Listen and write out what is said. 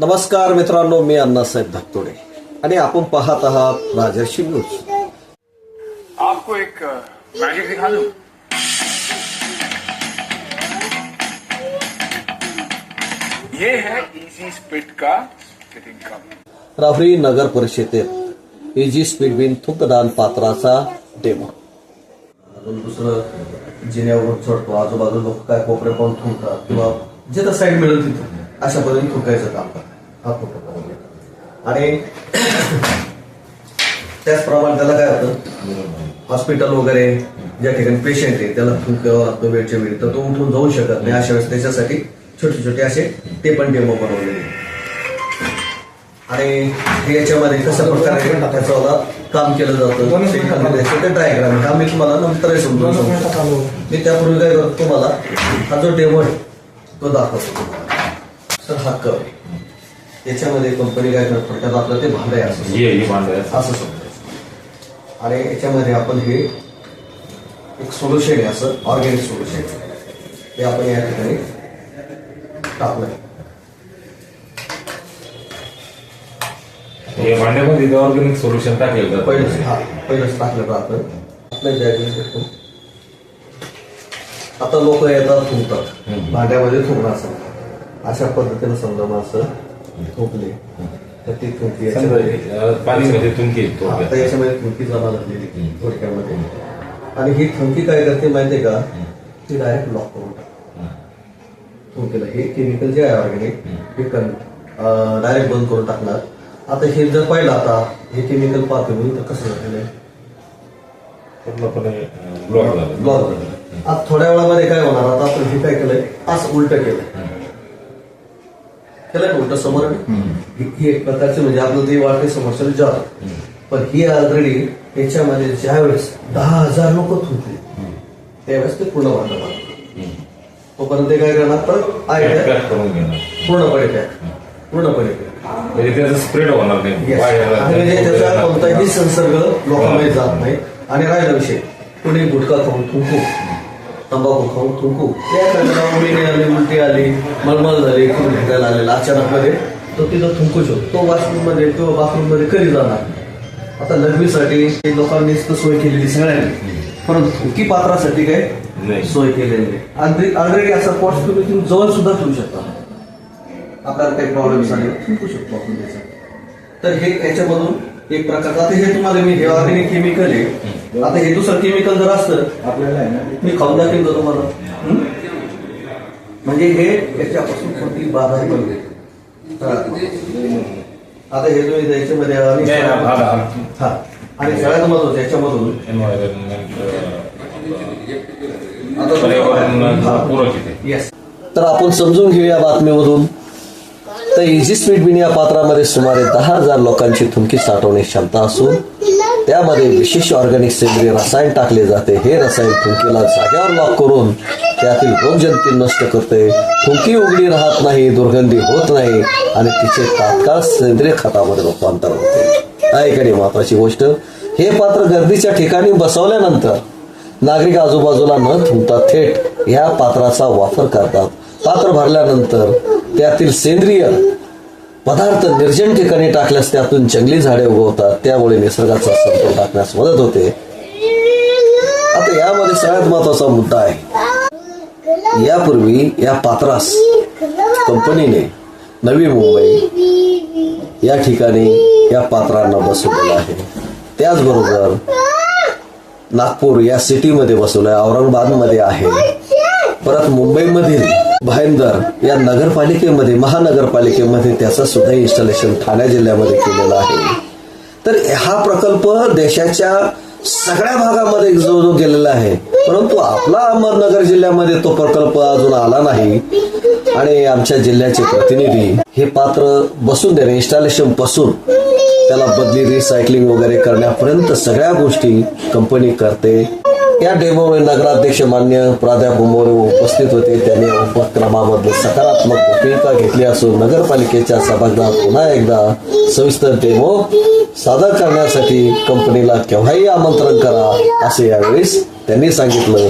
नमस्कार मित्रांनो मी अण्णासाहेब धक्तोडे आणि आपण पाहत आहात राजर्षी न्यूज. आपको एक मैजिक दिखा दूं? ये है इजी स्पिट का फिटिंग कप राहुरी नगर परिषदेत इजी स्पीड बिन थुकदान पात्राचा डेमो अजून दुसरं जिन्यावरून चढतो आजूबाजू लोक काय कोपरे पाहून थुंकतात किंवा जिथं साईड मिळेल तिथं. अशा पद्धतीने थुकायचं काम करतात. हा फोटो. आणि त्याचप्रमाणे त्याला काय होतं? हॉस्पिटल वगैरे ज्या ठिकाणी पेशंट आहे त्याला लागतं वेळच्या वेळी तर तो उठून जाऊ शकत नाही. अशा वेळेस त्याच्यासाठी छोटे छोटे असे ते पण डेमो बनवलेले. आणि हे याच्यामध्ये कशा प्रकारे त्याचं काम केलं जातं. ते डायग्राम हा मी तुम्हाला नंतर समजून सांगतो. मी त्यापूर्वी काय करतो तुम्हाला? हा जो डेमो आहे तो दाखवतो तुम्हाला. सर हा कर. याच्यामध्ये कंपनी काय करत थोडक्यात आपलं ते भांडं आहे असं असं समजायचं. आणि याच्यामध्ये आपण हे एक सोल्युशन आहे असं ऑर्गॅनिक सोल्युशन ते आपण या ठिकाणी टाकलंय. हे भांड्यामध्ये ऑर्गॅनिक सोल्युशन टाकलेलं जातं. पहिलंच हा पहिलंच टाकलं का आपण आपल्या टाकतो. आता लोक येतात थुंकतात. भांड्यामध्ये थुंकणं असं. अशा पद्धतीनं समजा मग असं थुंकले तर ती थुंकी याच्यामध्ये पाणीमध्ये तुमकी आता. याच्यामध्ये थुंकी जमा झालेली हम्म. थोडक्यामध्ये. आणि ही थुंकी काय करते माहितीये का? ती डायरेक्ट लॉक करून टाकते. थुंकीला. हे केमिकल जे आहे ऑर्गॅनिक हे डायरेक्ट बंद करून टाकणार. आता हे जर पाहिलं आता हे केमिकल पाहतो मी तर कसं झालेलं आहे पूर्णपणे ब्लॉक झालं. ब्लॉक झालं. आता थोड्या वेळामध्ये काय होणार? आता आपण हे काय केलंय? असं उलट केलंय. केलंय उलट समोर ही एक प्रकारची म्हणजे आपलं ते वाटते समोरच्या जॉब. पण ही ऑलरेडी त्याच्यामध्ये ज्यावेळेस दहा हजार लोक थुंकले त्यावेळेस ते पूर्ण वाटलं तोपर्यंत ते काय करणार? परत आयडिया पॅक करून घेणार. पूर्णपणे पॅक पूर्णपणे म्हणजे त्याचं स्प्रेड होणार नाही. म्हणजे त्याचा कोणताही संसर्ग लोकांमध्ये जात नाही. आणि राहिला विषय. कुणी गुटखा खाऊन थुंकू. तंबाखू खाऊन थुंकू कारणाला उलटी आली उलटी आली मळमळ झाली खूप भेटायला आलेला अचानक मध्ये तो तिथं थुंकू शकतो तो वॉशरूममध्ये किंवा बाथरूममध्ये कधी जाणार आता लघवीसाठी ते लोकांनीच तर सोय केलेली सगळ्यांनी. परंतु थुंकी पात्रासाठी काय? नाही. सोय केलेली नाही. ऑलरेडी असा पॉट्स तुम्ही तुम्ही जवळ सुद्धा ठेवू शकता. आपल्याला काही प्रॉब्लेम झाले थुंकू शकतो आपण त्याचा. तर हे याच्यामधून एक प्रकार आता हे तुम्हाला मी हे ऑर्गॅनिक केमिकल आहे. आता हे दुसरं केमिकल जर असतं आपल्याला मी खाऊन दाखवेन का तुम्हाला. हं? म्हणजे हे याच्यापासून कोणती बाधा बनते आता हे तुम्ही याच्यामध्ये आणि नाही, हा, हा, हा. हा. आणि सगळ्यात महत्वाचं याच्यामधून. पूरक येस तर आपण समजून घेऊया बातमीमधून. तर इझी स्पीड बिन या पात्रामध्ये सुमारे दहा हजार लोकांची थुंकी साठवण्याची क्षमता असून त्यामध्ये विशेष ऑर्गॅनिक सेंद्रिय रसायन टाकले जाते. हे रसायन थुंकीला जाग्यावर लॉक करून त्यातील रोगजंती नष्ट करते. थुंकी उघडी राहत नाही दुर्गंधी होत नाही आणि तिचे तात्काळ सेंद्रिय खतामध्ये रूपांतर होते. ऐकणे महत्वाची गोष्ट. हे पात्र गर्दीच्या ठिकाणी बसवल्यानंतर नागरिक आजूबाजूला न थुंकता थेट या पात्राचा वापर करतात. पात्र भरल्यानंतर त्यातील सेंद्रिय पदार्थ निर्जन ठिकाणी टाकल्यास त्यातून जंगली झाडे उगवतात. त्यामुळे निसर्गाचा समतोल टाकण्यास मदत होते. आता यामध्ये सगळ्यात महत्त्वाचा मुद्दा आहे. यापूर्वी या पात्रास कंपनीने नवी मुंबई या ठिकाणी या पात्रांना बसवलेलं आहे. त्याचबरोबर नागपूर या सिटीमध्ये बसवलं आहे औरंगाबादमध्ये आहे. परत मुंबईमधील भाईंदर या नगरपालिकेमध्ये महानगरपालिकेमध्ये त्याचं सुद्धा इन्स्टॉलेशन ठाणे जिल्ह्यामध्ये केलेलं आहे. तर हा प्रकल्प देशाच्या सगळ्या भागामध्ये जो जो गेलेला आहे परंतु आपला अहमदनगर जिल्ह्यामध्ये तो प्रकल्प अजून आला नाही आणि आमच्या जिल्ह्याचे प्रतिनिधी हे पात्र बसून देणे इन्स्टॉलेशनपासून त्याला बदली रिसायकलिंग वगैरे करण्यापर्यंत सगळ्या गोष्टी कंपनी करते. या डेमो नगराध्यक्ष मान्य प्राध्यापक मोरे उपस्थित होते. त्यांनी उपक्रमाबद्दल सकारात्मक भूमिका घेतली असून नगरपालिकेच्या सभागृहात पुन्हा एकदा सविस्तर डेमो सादर करण्यासाठी कंपनीला केव्हाही आमंत्रण करा असे यावेळेस त्यांनी सांगितलं.